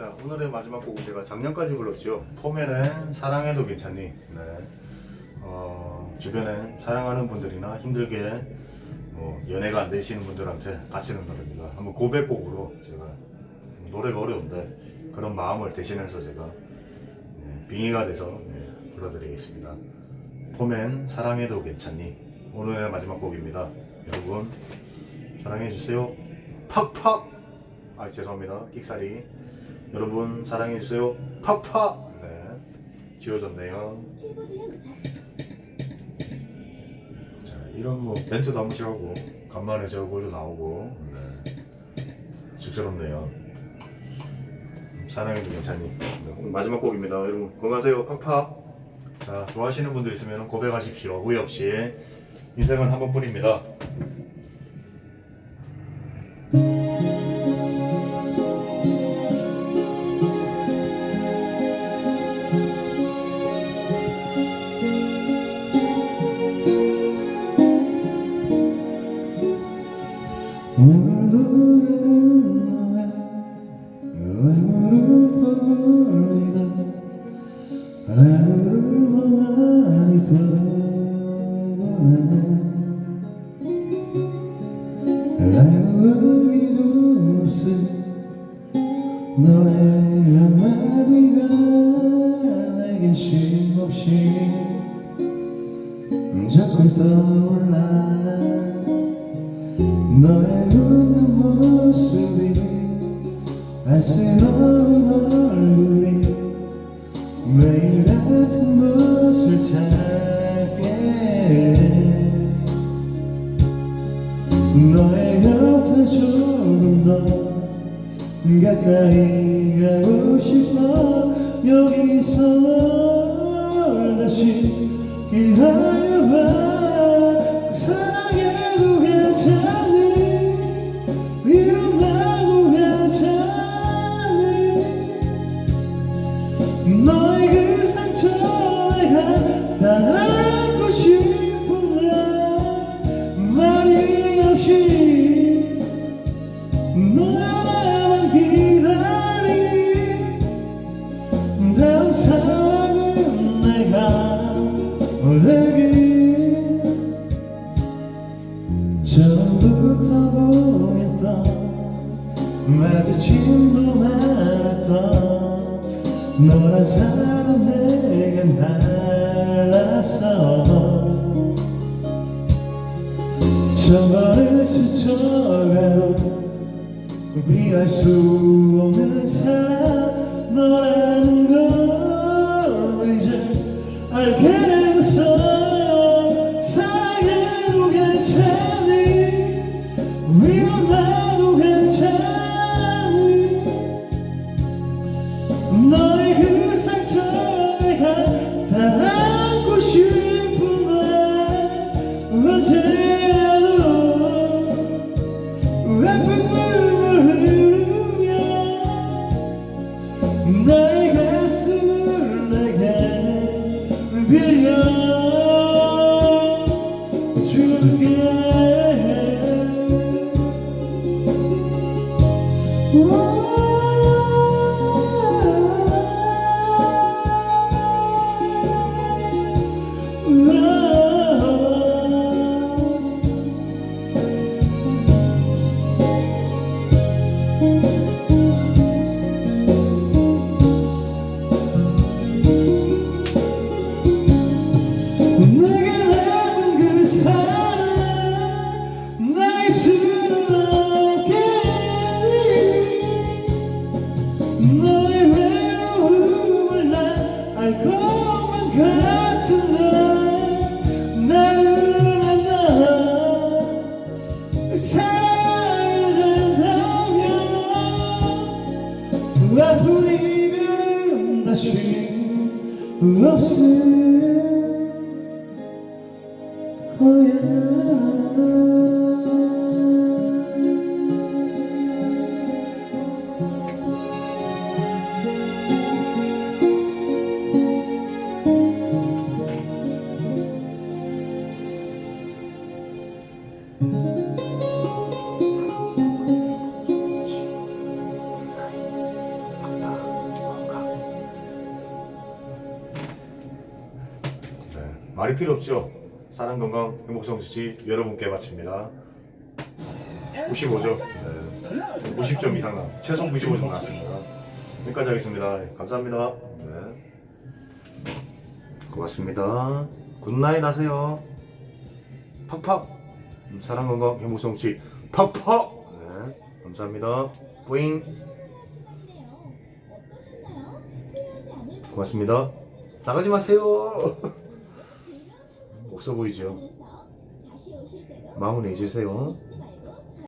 자 오늘의 마지막 곡은 제가 작년까지 불렀죠. 폼에는 사랑해도 괜찮니. 네. 어, 주변에 사랑하는 분들이나 힘들게 뭐 연애가 안 되시는 분들한테 바치는 노래입니다. 한번 고백곡으로 제가 노래가 어려운데 그런 마음을 대신해서 제가 네, 빙의가 돼서 네, 불러드리겠습니다. 폼엔 사랑해도 괜찮니. 오늘의 마지막 곡입니다. 여러분 사랑해주세요. 팍팍. 아 죄송합니다. 끽살이. 여러분 사랑해 주세요. 팍팍. 네. 지워졌네요. 자 이런 뭐 멘트도 한 번씩 하고 간만에 저 골도 나오고 네. 쑥스럽네요. 사랑해도 괜찮니. 네, 마지막 곡입니다. 여러분 건강하세요. 팍팍. 자 좋아하시는 분들 있으면 고백하십시오. 후회 없이. 인생은 한 번뿐입니다. 돌아보네. 아무 의미도 없을 너의 한마디가 내겐 쉼없이 자꾸 떠올라. 너의 웃는 모습이 안쓰러운 얼굴이 매일 같은 것을 찾게 해. 너의 곁에 조금 더 가까이 가고 싶어 여기서 널 다시 기다려 처음부터 보였던 마주침도 많았던 너란 사람 내겐 달랐어 저번을 스쳐가도 피할 수 없는 사람 너라 언제 없을 거야 말이 필요 없죠. 사랑 건강 행복성 지지 여러분께 바칩니다. 95죠. 네. 90점 이상 나 최소 95점 나왔습니다. 여기까지 하겠습니다. 네, 감사합니다. 네. 고맙습니다. 굿나잇 하세요. 팍팍. 음, 사랑 건강 행복성 지지 팍팍. 네. 감사합니다. 뿌잉. 고맙습니다. 나가지 마세요. 없어 보이죠? 마음을 내주세요.